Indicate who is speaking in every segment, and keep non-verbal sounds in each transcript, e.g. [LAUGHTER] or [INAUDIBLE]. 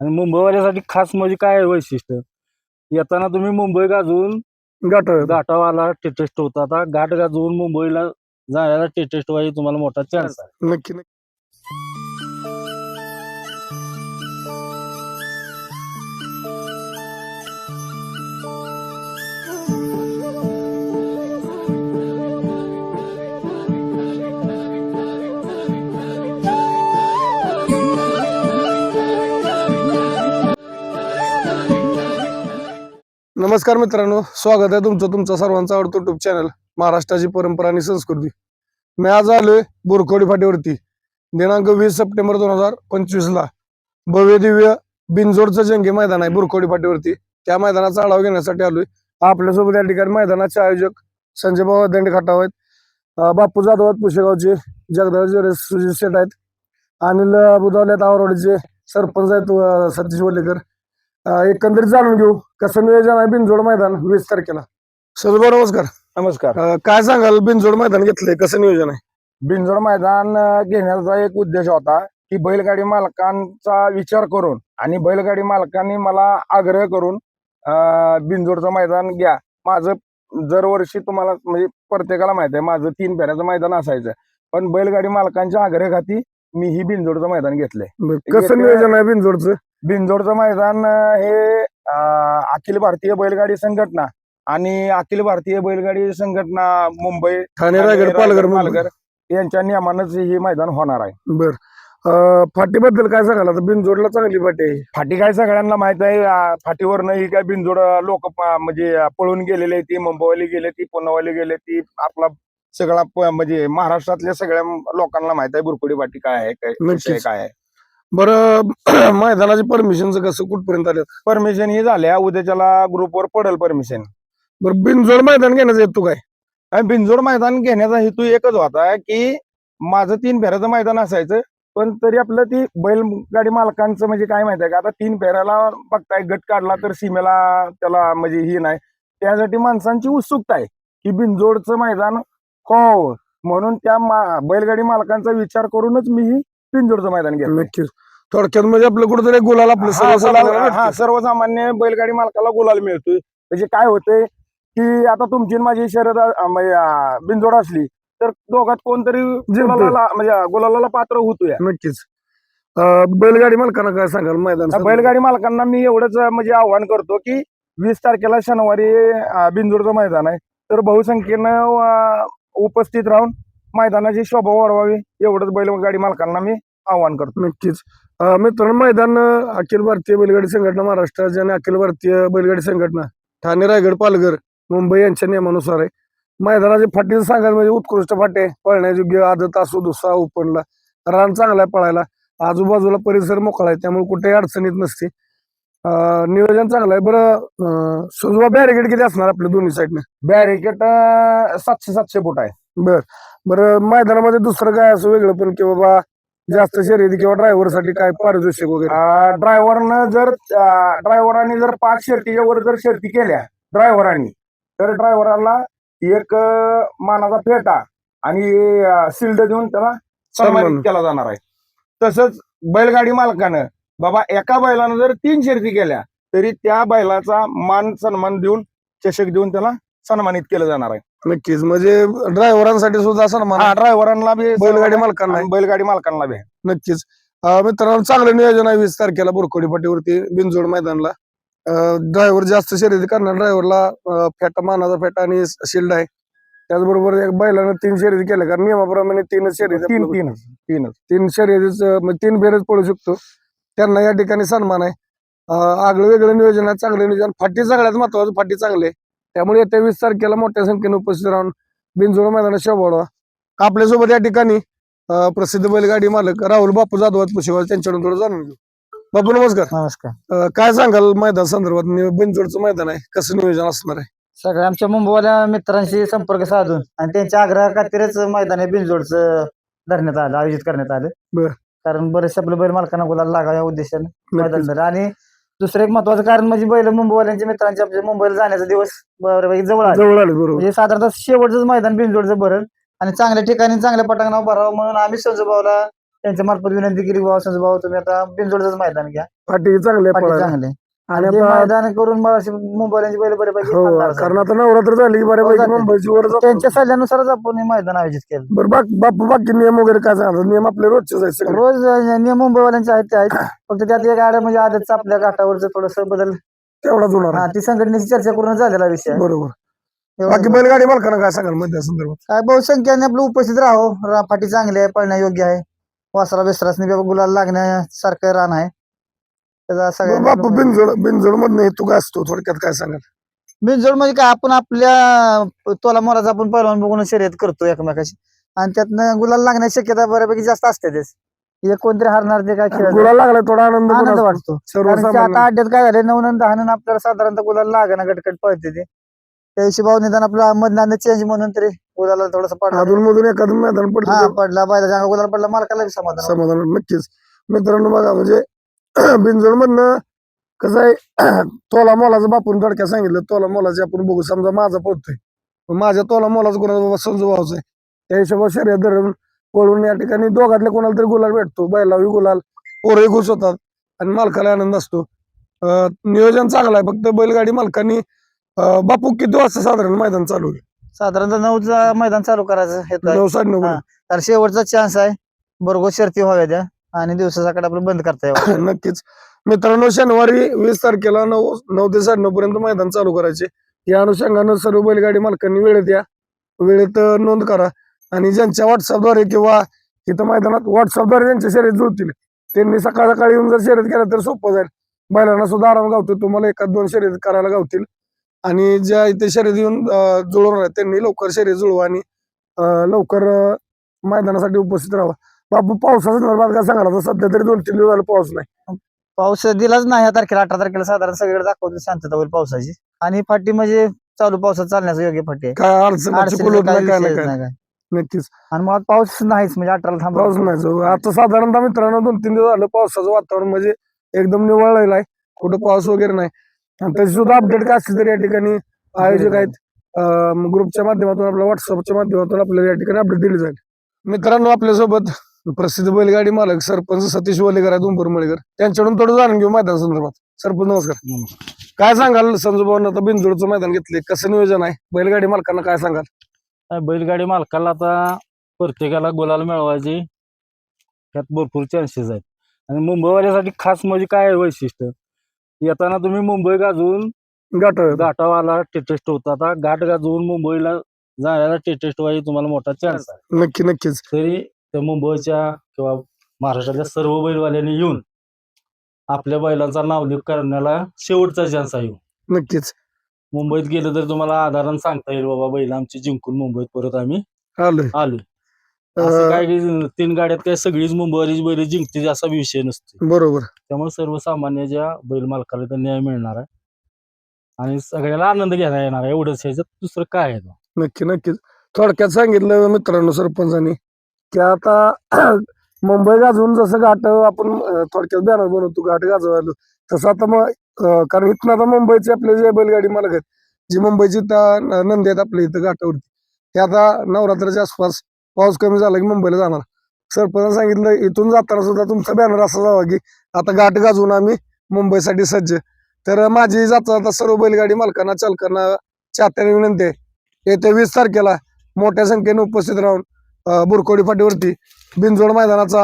Speaker 1: आणि मुंबईवाल्यासाठी खास म्हणजे काय आहे वैशिष्ट्य? येताना तुम्ही मुंबई गाजवून
Speaker 2: गाठ
Speaker 1: घाटावाला टेटेस्ट होता. आता घाट गाजवून मुंबईला जायला टेटेस्ट व्हायची तुम्हाला मोठा चान्स आहे.
Speaker 2: नक्की नक्की. नमस्कार मित्रांनो स्वागत आहे तुमचं तुमचा सर्वांचा आवडतो युट्यूब चॅनल महाराष्ट्राची परंपरा आणि संस्कृती. मी आज आलोय बोरखोडी फाटीवरती दिनांक वीस सप्टेंबर दोन हजार पंचवीस ला. भव्य दिव्य बिनजोडचं जंगी मैदान आहे बोरखोडी फाटीवरती. त्या मैदानाचा आढावा घेण्यासाठी आलोय. आपल्यासोबत या ठिकाणी मैदानाचे आयोजक संजय भाऊ दंड खटाव आहेत. बापू जाधव आहेत पुशेगावचे जगदाळ सुजित शेठ आहेत. अनिल बुधावले आहेत आवरवाडीचे सरपंच आहेत सतीश वल्लेकर एकंदरीत जाणून घेऊ. कसं नियोजन आहे बिनजोड मैदान वीस तारखेला? सजभाऊ नमस्कार.
Speaker 3: नमस्कार.
Speaker 2: अं, काय सांगाल बिनजोड मैदान घेतलंय कसं नियोजन आहे?
Speaker 3: बिनजोड मैदान अ, घेण्याचा एक उद्देश होता की बैलगाडी मालकांचा विचार करून आणि बैलगाडी मालकांनी मला आग्रह करून अ, बिनजोडचं मैदान घ्या. माझं दरवर्षी तुम्हाला म्हणजे प्रत्येकाला माहीत आहे माझं तीन फेऱ्याचं मैदान असायचं. पण बैलगाडी मालकांच्या आग्रहाखाती मी ही बिनजोडचं मैदान घेतलंय.
Speaker 2: बरं, कसं नियोजन आहे बिनजोडचं?
Speaker 3: बिनजोडचं मैदान हे अखिल भारतीय बैलगाडी संघटना आणि अखिल भारतीय बैलगाडी संघटना मुंबई
Speaker 2: ठाणे रायगड पालघर
Speaker 3: पालघर यांच्या नियमानंच हे मैदान होणार आहे.
Speaker 2: बर. फाटीबद्दल काय सांगाल? आता बिनजोडला चांगली फाटी आहे.
Speaker 3: फाटी काय सगळ्यांना माहीत आहे फाटीवरनं ही काय बिनजोड लोक म्हणजे पळून गेलेले ती मुंबईवाले गेले ती पुण्यावाले गेले ती आपला सगळा म्हणजे महाराष्ट्रातल्या सगळ्या लोकांना माहीत आहे बुरकुडी फाटी काय आहे काय. काय आहे.
Speaker 2: बरं [CLEARS THROAT] मैदानाची परमिशनचं कसं कुठपर्यंत आलं?
Speaker 3: परमिशन ही झाल्या उद्याच्याला ग्रुपवर पडेल परमिशन
Speaker 2: बरं बिनजोड मैदान घेण्याचा हेतू काय?
Speaker 3: आणि बिनजोड मैदान घेण्याचा हेतू एकच होता की माझं तीन फेऱ्याचं मैदान असायचं पण तरी आपलं ती बैलगाडी मालकांचं म्हणजे काय माहिती आहे का? आता तीन फेऱ्याला बघताय गट काढला तर सीमेला त्याला म्हणजे ही नाही. त्यासाठी माणसांची उत्सुकता आहे की बिनजोडचं मैदान हो म्हणून त्या मा- बैलगाडी मालकांचा विचार करूनच मी ही बिनजोडचं मैदान घेतलं
Speaker 2: नक्कीच. थोडक्यात म्हणजे आपलं कुठेतरी गुलाल आपलं
Speaker 3: हा, गुलाल- हा. सर्वसामान्य बैलगाडी मालकाला गुलाल मिळतोय. म्हणजे काय होतंय की आता तुमची आणि माझी अ, म्हणजे, अ, बिनजोड असली तर दोघात कोणतरी गुलाला म्हणजे गुलाला पात्र होतोय.
Speaker 2: नक्कीच. अं, बैलगाडी मालकांना काय सांगाल मैदान
Speaker 3: बैलगाडी मालकांना मी एवढंच अ, म्हणजे आव्हान करतो की वीस तारखेला शनिवारी अ, बिनजोडचं मैदान आहे. तर बहुसंख्येनं अ, उपस्थित राहून मैदानाची शोभा वाढवावी एवढंच बैलगाडी मालकांना मी आव्हान करतो.
Speaker 2: नक्कीच. मित्रांनो मैदान अखिल भारतीय बैलगाडी संघटना महाराष्ट्र आणि अखिल भारतीय बैलगाडी संघटना ठाणे रायगड पालघर मुंबई यांच्या नियमानुसार आहे. मैदानाचे फाटीचं सांगायचं म्हणजे उत्कृष्ट फाटे पळण्यायोग्य आदत असो दुसरा ओपनला रान चांगला आहे पळायला. आजूबाजूला परिसर मोकळा आहे त्यामुळे कुठेही अडचणीत नसते. नियोजन चांगलं आहे. बरं सुजवा बॅरिकेड किती असणार आपल्या दोन्ही साईडने
Speaker 3: बॅरिकेट सातशे सातशे फूट आहे.
Speaker 2: बर. बरं मैदानामध्ये दुसरं काय असं वेगळं पण की बाबा जास्त शर्यती किंवा ड्रायव्हरसाठी काय पारितोषिक वगैरे?
Speaker 3: ड्रायव्हरनं जर ड्रायव्हरांनी जर पाच शर्तीच्या वर जर शर्ती केल्या ड्रायव्हरांनी तर ड्रायव्हराला एक मानाचा फेटा आणि शिल्ड देऊन त्याला
Speaker 2: सन्मान.
Speaker 3: सन्मानित. केला जाणार आहे. तसंच बैलगाडी मालकानं बाबा एका बैलानं जर तीन शर्ती केल्या तरी त्या बैलाचा मान सन्मान देऊन चषक देऊन त्याला सन्मानित केलं जाणार आहे.
Speaker 2: नक्कीच. म्हणजे ड्रायव्हरांसाठी सुद्धा असं ना
Speaker 3: हा ड्रायव्हरांना बी
Speaker 2: बैलगाडी मालकांना.
Speaker 3: बैलगाडी मालकांना बी.
Speaker 2: नक्कीच. मित्रांनो चांगलं नियोजन आहे वीस तारखेला बुरकोडी फाटीवरती बिनजोड मैदानला. ड्रायव्हर जास्त शर्यती करणार. ड्रायव्हरला फेटा मानाचा फेटा आणि शिल्ड आहे. त्याचबरोबर एक बैलानं तीन शर्यती केल्या. कारण नियमाप्रमाणे तीनच शर्यती
Speaker 3: तीन
Speaker 2: आपल्याला-
Speaker 3: तीनच
Speaker 2: तीन शर्यतीच म्हणजे तीन फेरच पळू शकतो. त्यांना या ठिकाणी सन्मान आहे. आगळं वेगळं नियोजन आहे चांगलं नियोजन. फाटी सगळ्यात महत्वाचं फाटी चांगली आहे. त्यामुळे येत्या वीस तारखेला मोठ्या संख्येने उपस्थित राहून बिनजोड मैदानात शोभाडवा आपल्यासोबत या ठिकाणी प्रसिद्ध बैलगाडी मालक राहुल बापू जाधव पुशेगाव त्यांच्याकडून थोडं जाणून घेऊ. बापू नमस्कार.
Speaker 1: नमस्कार.
Speaker 2: अं, काय सांगाल मैदान संदर्भात? नि- बिनजोडचं मैदान आहे. कसं नियोजन असणार आहे?
Speaker 4: सगळ्या आमच्या मुंबईवाल्या मित्रांशी संपर्क साधून आणि त्यांच्या आग्रहा खातीरच मैदान हे बिनजोडचं धरण्यात आलं आयोजित करण्यात आलं.
Speaker 2: बर.
Speaker 4: कारण बरेचसे आपल्या बैल मालकांना गुलाल लागा या उद्देशाने मैदान
Speaker 2: नक्कीच.
Speaker 4: झालं आणि दुसरं एक महत्वाचं कारण म्हणजे बैल मुंबईवाल्यांच्या मित्रांच्या आमच्या मुंबईला जाण्याचा दिवस बऱ्यापैकी जवळ आले.
Speaker 2: जवळ आले बरोबर.
Speaker 4: म्हणजे साधारणतः शेवटचंच मैदान बिनजोडचं भरल आणि चांगल्या ठिकाणी चांगल्या पटांगणावर भरावं म्हणून आम्ही संजूभाऊला त्यांच्या मार्फत विनंती केली बाबा संजू भाऊ तुम्ही आता बिनजोडच मैदान घ्या.
Speaker 2: चांगले
Speaker 4: पाठी चांगले.
Speaker 2: आणि
Speaker 4: हे
Speaker 2: आता
Speaker 4: मैदान करून मला अशी मुंबईची बैल बऱ्यापैकी
Speaker 2: हो
Speaker 4: असं.
Speaker 2: कारण आता नवरात्र झाली बऱ्यापैकी
Speaker 4: जाते.
Speaker 2: मुंबईची वर जातो.
Speaker 4: त्यांच्या सल्ल्यानुसारच आपण हे मैदान आयोजित केलं.
Speaker 2: बरं बाक बापू बाकी नियम वगैरे काय सांगतात नियम आपले रोजचेच आहेत सगळे.
Speaker 4: रोज अं, नियम मुंबईवाल्यांचे आहेत ते आहेत. [COUGHS] फक्त त्यात एक आड म्हणजे आदतचं आपल्या घाटावरचं थोडस बदल.
Speaker 2: तेवढाच होणार.
Speaker 4: हा. ती संघटनेची चर्चा करून झालेला विषय. आहे.
Speaker 2: बरोबर.
Speaker 4: एवढं.
Speaker 2: बाकी बैलगाडी मालकांना काय सांगाल मध्ये संदर्भात?
Speaker 4: काय बहुसंख्याने आपलं उपस्थित राहो रा- फाटी चांगली आहे पळण्या योग्य आहे. वासरा बेसरासनी गुलाल लागण्यासारखं रान आहे. त्याचा
Speaker 2: बरं,
Speaker 4: सगळ्यांनी
Speaker 2: बापू
Speaker 4: आपलं-
Speaker 2: बिनजोड बिनजोड मधनं हे तू काय असतो थोडक्यात काय सांगाल?
Speaker 4: बिनजोड म्हणजे काय आपण आपल्या तोला मोराचा आपण पहिलवान बघून शर्यत करतो एकमेकाची आणि त्यातनं गुलाल लागण्याची शक्यता बऱ्यापैकी जास्त असते तेच एक कोणतरी हरणार ते काय खेळ
Speaker 2: गुलाल लागलाय थोडा आनंद पण
Speaker 4: आनंद
Speaker 2: असतो.
Speaker 4: वाटतो. कारण की
Speaker 2: सर्वसामान्य.
Speaker 4: आता अड्ड्यात काय झाले नऊ नंतर आपल्याला साधारणतः गुलाल लागणं गटगट पळते ते. त्या हिशोबावर निदान आपलं मधनं चेंज म्हणून तरी गुलाला थोडस पडला.
Speaker 2: अधून मधून एखादं मैदान
Speaker 4: हा
Speaker 2: पडलं
Speaker 4: पडला बायला गुलाल पडला मालकाला बी समाधान वाटतं.
Speaker 2: समाधान नक्कीच. मित्रांनो बघा म्हणजे [CLEARS THROAT] बिनजोड मधनं कसं आहे [CLEARS THROAT] तोला मोलाचं बापून थोडक्यात सांगितलं तोला मोलाचे आपण बघू समजा माझा पोहतोय पण माझ्या तोला मोलाचं कोणाचा बाबा संजू भाऊचं आहे. त्या हिशोबावर शर्यत धरून पळून या ठिकाणी दोघातल्या कोणाला तरी गुलाल भेटतो. बैलावी गुलाल पोरही खुश होतात आणि मालकाला आनंद असतो. नियोजन चांगलं आहे फक्त बैलगाडी मालकांनी बापू किती वाजता साधारण मैदान चालू आहे?
Speaker 4: साधारणतः नऊचा मैदान चालू करायचं
Speaker 2: नऊ साडे नऊ.
Speaker 4: कारण शेवटचा चान्स आहे. बरोबर शर्ती व्हाव्या त्या. आणि दिवसाकडे आपलं बंद करता यावं. [COUGHS]
Speaker 2: नक्कीच. मित्रांनो शनिवारी वीस तारखेला नऊ नऊ ते साडे नऊ पर्यंत मैदान चालू करायचे. या अनुषंगानं सर्व बैलगाडी मालकांनी वेळेत या वेळेत नोंद करा. आणि ज्यांच्या व्हॉट्सअपद्वारे किंवा इथं मैदानात व्हॉट्सअपद्वारे ज्यांच्या शर्यत जुळतील त्यांनी सकाळ सकाळी येऊन जर शर्यत केलं तर सोपं जाईल. बैलांना सुद्धा आराम गावतो तुम्हाला एखाद दोन शर्यत करायला गावतील. आणि ज्या इथे शर्यत येऊन जुळवणार त्यांनी लवकर शर्यत जुळवा आणि लवकर मैदानासाठी उपस्थित राहा बापू पावसाच्या संदर्भात काय आता सध्या तरी दोन तीन दिवस झाले पाऊस नाही.
Speaker 4: पाऊस दिलाच नाही या तारखेला अठरा तारखेला साधारण सगळीकडे दाखवतो शांतता होईल पावसाची. आणि फाटी म्हणजे चालू पावसात चालण्याचं योग्य फाटी आहे.
Speaker 2: काय अडचण नक्कीच.
Speaker 4: आणि मुळात पाऊस नाहीच म्हणजे अठराला थांबा
Speaker 2: पाऊस नाही आता साधारणतः मित्रांनो दोन तीन दिवस झालं पावसाचं वातावरण म्हणजे एकदम निवळलेलं आहे. कुठं पाऊस वगैरे नाही. आणि त्याची सुद्धा अपडेट काय असली तरी या ठिकाणी आयोजक आहेत. ग्रुपच्या माध्यमातून आपल्या व्हॉट्सअपच्या माध्यमातून आपल्याला या ठिकाणी अपडेट दिली जाईल. मित्रांनो आपल्यासोबत प्रसिद्ध बैलगाडी मालक सरपंच सतीश वलेकर आहेत उंबर मळेकर. त्यांच्याकडून थोडं जाणून घेऊ मैदान संदर्भात. सरपंच नमस्कार. काय सांगाल संजू भाऊन आता बिंदूरचं मैदान घेतले कसं नियोजन आहे? बैलगाडी मालकांना काय सांगाल?
Speaker 1: बैलगाडी मालकाला आता प्रत्येकाला गुलाल मिळवायची. त्यात भरपूर चान्सेस आहेत. आणि मुंबईवाल्यासाठी खास म्हणजे काय आहे वैशिष्ट्य? येताना तुम्ही मुंबई गाजवून
Speaker 2: गाठ
Speaker 1: घाटावाला टेटेस्ट होता. आता घाट गाजवून मुंबईला जायला टेटेस्ट व्हायची तुम्हाला मोठा चान्स आहे.
Speaker 2: नक्की नक्कीच.
Speaker 1: तरी त्या मुंबईच्या किंवा महाराष्ट्राच्या सर्व बैलवाल्यांनी येऊन आपल्या बैलांचा नावलेख करण्याला शेवटचा चान्स आहे.
Speaker 2: नक्कीच.
Speaker 1: मुंबईत गेलं तर तुम्हाला आधारण सांगता येईल बाबा बैल आमची जिंकून मुंबईत परत आम्ही
Speaker 2: आलोय.
Speaker 1: आलोय. असं
Speaker 2: अं,
Speaker 1: काय की तीन गाड्यात काय सगळीच मुंबईची बैल जिंकते असा विषय नसतो
Speaker 2: बरोबर.
Speaker 1: त्यामुळे सर्वसामान्य ज्या बैल मालकाला तर न्याय मिळणार आहे आणि सगळ्याला आनंद घेता येणार आहे एवढंच ह्याच्यात दुसरं काय आहे?
Speaker 2: नक्की नक्कीच. थोडक्यात सांगितलं मित्रांनो सरपंचांनी की आता [CLEARS THROAT] मुंबई गाजवून जसं घाट आपण थोडक्यात बॅनर बनवतो घाट गाजवायला. तसं आता मग कारण इथनं आता मुंबईची आपली जे बैलगाडी मालक आहेत जी मुंबईची त्या नंदी आहेत आपल्या इथं घाटावरती ते आता नवरात्राच्या आसपास पाऊस कमी झाला की मुंबईला जाणार. सरपंच सांगितलं इथून जाताना सुद्धा तुमचा बॅनर असा जावा की आता घाट गाजवून आम्ही मुंबईसाठी सज्ज. तर माझी जाता जाता सर्व बैलगाडी मालकांना चालकांना चाहत्याने विनंती आहे. येत्या वीस तारखेला मोठ्या संख्येने उपस्थित राहून बुरकोडी फाटीवरती बिनजोड मैदानाचा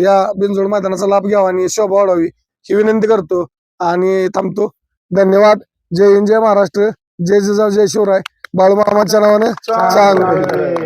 Speaker 2: या बिनजोड मैदानाचा लाभ घ्यावा आणि शोभा वाढावी ही विनंती करतो आणि थांबतो. धन्यवाद. जय हिंद जय महाराष्ट्र. जय जिजाऊ जय शिवराय. बाळूमामाच्या नावानं चांगलं.